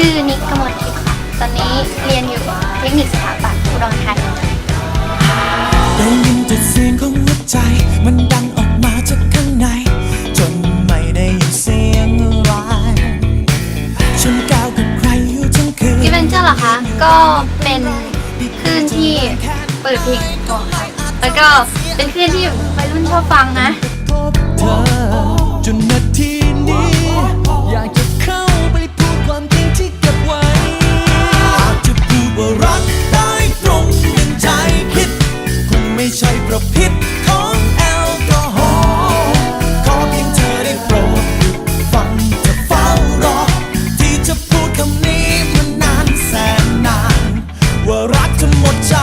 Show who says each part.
Speaker 1: ชื่อนิกกมลทิพย์ตอนนี้เรียนอยู่เทคนิคสถาปัตย์อุดรธานี
Speaker 2: ได้ยินแต่เสียงของหัวใจ มันดังออกมาจากข้างใน จนไม่ได้ยินเสียงอะไรฉันก้าวกับใครอยู่ทั้งคืนอีเวนเจอร์เหรอคะ ก็เป็นคลื่นที่เปิดเพลงตัวค่ะแล้วก็เ
Speaker 1: ป็นคลื่นที่วัยรุ่นชอบฟังนะ
Speaker 2: เธอจนเหน็ด พิษของแอลกอฮอล์ขอเพียงเธอได้โปรดฟังจะเฝ้ารอ ที่จะพูดคำนี้มันานแสนนาน ว่ารักจนหมดใจ